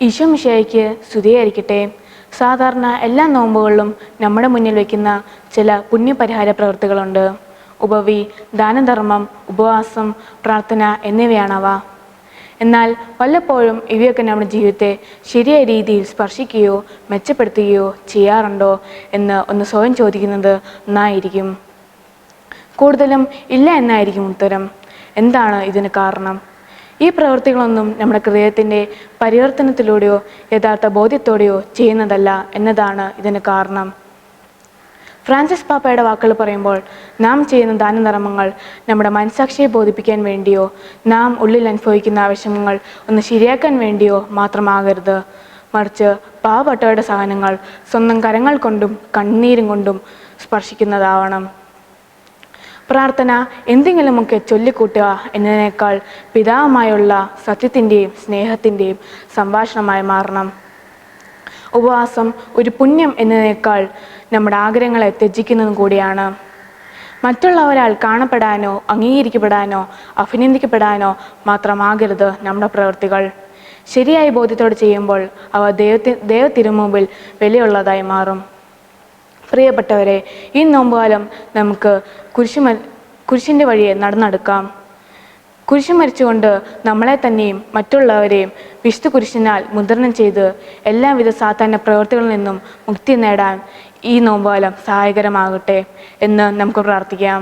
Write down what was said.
ഈശോ സ്തുതിയായിരിക്കട്ടെ. സാധാരണ എല്ലാ നോമ്പുകളിലും നമ്മുടെ മുന്നിൽ വയ്ക്കുന്ന ചില പുണ്യപരിഹാര പ്രവൃത്തികളുണ്ട്. ഉപവി ദാനധർമ്മം ഉപവാസം പ്രാർത്ഥന എന്നിവയാണവ. എന്നാൽ വല്ലപ്പോഴും ഇവയൊക്കെ നമ്മുടെ ജീവിതത്തെ ശരിയായ രീതിയിൽ സ്പർശിക്കുകയോ മെച്ചപ്പെടുത്തുകയോ ചെയ്യാറുണ്ടോ എന്ന് ഒന്ന് സ്വയം ചോദിക്കുന്നത് നന്നായിരിക്കും. കൂടുതലും ഇല്ല എന്നായിരിക്കും ഉത്തരം. എന്താണ് ഇതിന് കാരണം? ഈ പ്രവൃത്തികളൊന്നും നമ്മുടെ ഹൃദയത്തിന്റെ പരിവർത്തനത്തിലൂടെയോ യഥാർത്ഥ ബോധ്യത്തോടെയോ ചെയ്യുന്നതല്ല എന്നതാണ് ഇതിന് കാരണം. ഫ്രാൻസിസ് പാപ്പയുടെ വാക്കുകൾ പറയുമ്പോൾ നാം ചെയ്യുന്ന ദാനധർമ്മങ്ങൾ നമ്മുടെ മനസാക്ഷിയെ ബോധിപ്പിക്കാൻ വേണ്ടിയോ നാം ഉള്ളിൽ അനുഭവിക്കുന്ന ആവശ്യങ്ങൾ ഒന്ന് ശരിയാക്കാൻ വേണ്ടിയോ മാത്രമാകരുത്. മറിച്ച് പാവപ്പെട്ടവരുടെ സഹനങ്ങൾ സ്വന്തം കരങ്ങൾ കൊണ്ടും കണ്ണീരും കൊണ്ടും സ്പർശിക്കുന്നതാവണം. പ്രാർത്ഥന എന്തെങ്കിലുമൊക്കെ ചൊല്ലിക്കൂട്ടുക എന്നതിനേക്കാൾ പിതാവുമായുള്ള സത്യത്തിന്റെയും സ്നേഹത്തിന്റെയും സംഭാഷണമായി മാറണം. ഉപവാസം ഒരു പുണ്യം എന്നതിനേക്കാൾ നമ്മുടെ ആഗ്രഹങ്ങളെ ത്യജിക്കുന്നതും കൂടിയാണ്. മറ്റുള്ളവരാൾ കാണപ്പെടാനോ അംഗീകരിക്കപ്പെടാനോ അഭിനന്ദിക്കപ്പെടാനോ മാത്രമാകരുത് നമ്മുടെ പ്രവൃത്തികൾ. ശരിയായ ബോധ്യത്തോടെ ചെയ്യുമ്പോൾ അവ ദൈവത്തി ദൈവത്തിരുമുമ്പിൽ വിലയുള്ളതായി മാറും. പ്രിയപ്പെട്ടവരെ ഈ നോമ്പുകാലം നമുക്ക് കുരിശുമ കുരിശിന്റെ വഴിയെ നടന്നെടുക്കാം. കുരിശു മരിച്ചുകൊണ്ട് നമ്മളെ തന്നെയും മറ്റുള്ളവരെയും വിശുദ്ധ കുരിശിനാൽ മുദ്രണം ചെയ്ത് എല്ലാവിധ സാധാരണ പ്രവൃത്തികളിൽ നിന്നും മുക്തി നേടാൻ ഈ നോമ്പുകാലം സഹായകരമാകട്ടെ എന്ന് നമുക്ക് പ്രാർത്ഥിക്കാം.